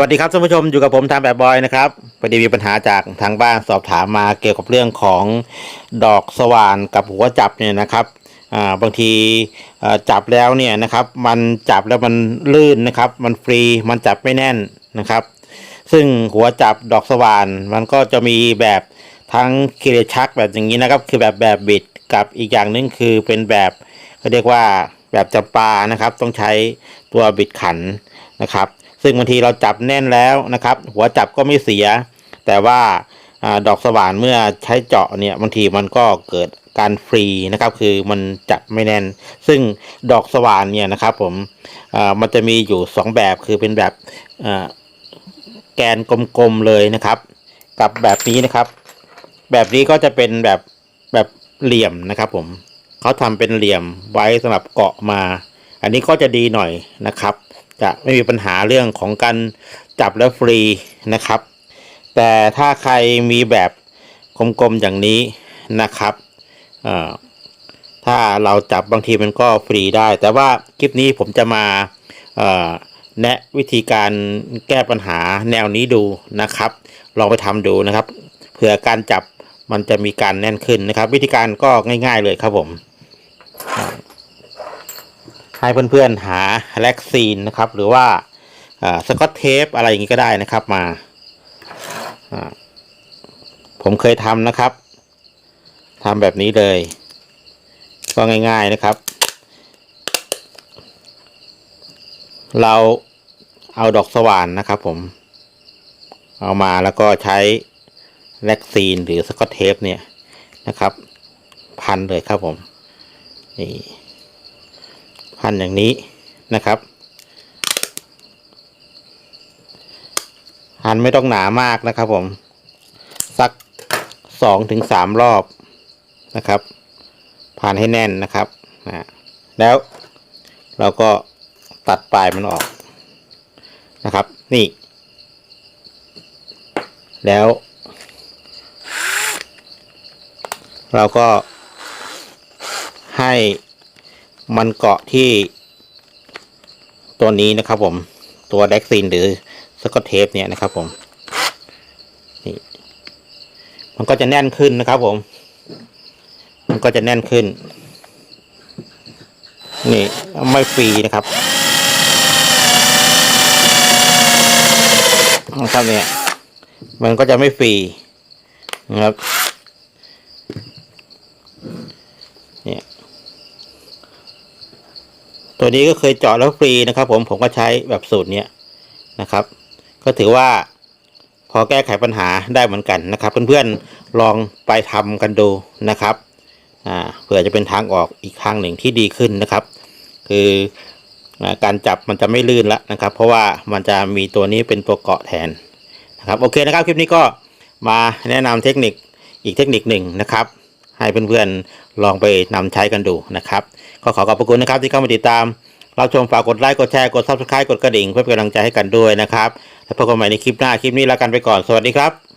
วัสดีครับท่านผู้ชมอยู่กับผมทำแบบบอยนะครับพอดีมีปัญหาจากทางบ้านสอบถามมาเกี่ยวกับเรื่องของดอกสว่านกับหัวจับเนี่ยนะครับบางทีจับแล้วเนี่ยนะครับ มันจับแล้วมันลื่นนะครับ มันฟรีมันจับไม่แน่นนะครับ ซึ่งหัวจับดอกสว่านมันก็จะมีแบบทั้งคีเรชักแบบอย่างนี้นะครับ คือแบบแบบบิดกับอีกอย่างหนึงคือเป็นแบบเขาเรียกว่าแบบจับปลานะครับ ต้องใช้ตัวบิดขันนะครับ ซึ่งบางทีเราจับแน่นแล้วนะครับ หัวจับก็ไม่เสีย แต่ว่าอดอกสว่านเมื่อใช้เจาะเนี่ยบางทีมันก็เกิดการฟรีนะครับ คือมันจับไม่แน่น ซึ่งดอกสว่านเนี่ยนะครับ ผมมันจะมีอยู่สองแบบคือเป็นแบบแกนกลมๆเลยนะครับ กับแบบนี้นะครับ แบบนี้ก็จะเป็นแบบแบบเหลี่ยมนะครับ ผมเขาทำเป็นเหลี่ยมไว้สำหรับเกาะมา อันนี้ก็จะดีหน่อยนะครับ จะไม่มีปัญหาเรื่องของการจับแล้วฟรีนะครับ แต่ถ้าใครมีแบบกลมๆอย่างนี้นะครับถ้าเราจับบางทีมันก็ฟรีได้ แต่ว่าคลิปนี้ผมจะมาแนะวิธีการแก้ปัญหาแนวนี้ดูนะครับ ลองไปทำดูนะครับ เผื่อการจับมันจะมีการแน่นขึ้นนะครับ วิธีการก็ง่าย ๆเลยครับผม ให้เพื่อนๆหาแล็กซีนนะครับ หรือว่าสกอตเทปอะไรอย่างนี้ก็ได้นะครับมา ผมเคยทำนะครับทำแบบนี้เลย ก็ง่าย ๆนะครับ เราเอาดอกสว่านนะครับผม เอามาแล้วก็ใช้แล็กซีนหรือสกอตเทปเนี่ยนะครับ พันเลยครับผมนี่ พันอย่างนี้นะครับพันไม่ต้องหนามากนะครับผม สักสองถึงสามรอบนะครับพันให้แน่นนะครับนะแล้วเราก็ตัดปลายมันออกนะครับ นี่ แล้ว เราก็ให้ มันเกาะที่ตัวนี้นะครับผมตัวแดกซินหรือสกอตเทปเนี่ยนะครับผมนี่มันก็จะแน่นขึ้นนะครับผม มันก็จะแน่นขึ้น นี่ไม่ฟรีนะครับนะครับเนี่ยมันก็จะไม่ฟรีนะครับ เนี่ย ตัวนี้ก็เคยเจาะแล้วฟรีนะครับ ผมผมก็ใช้แบบสูตรเนี้ยนะครับ ก็ถือว่าพอแก้ไขปัญหาได้เหมือนกันนะครับ เพื่อนๆลองไปทำกันดูนะครับเผื่อจะเป็นทางออกอีกทางหนึ่งที่ดีขึ้นนะครับ คืออการจับมันจะไม่ลื่นแล้วนะครับ เพราะว่ามันจะมีตัวนี้เป็นตัวเกาะแทนนะครับโอเคนะครับคลิปนี้ก็มาแนะนำเทคนิคอีกเทคนิคหนึ่งนะครับ ให้เพื่อนๆลองไปนำใช้กันดูนะครับ ก็ขอขอบพระคุณนะครับที่เข้ามาติดตาม รับชมฝากกดไลค์กดแชร์กดซับสไครต์กดกระดิ่งเพื่อเป็นกำลังใจให้กันด้วยนะครับ แล้วพบกันใหม่ในคลิปหน้าคลิปนี้ลากันไปก่อนสวัสดีครับ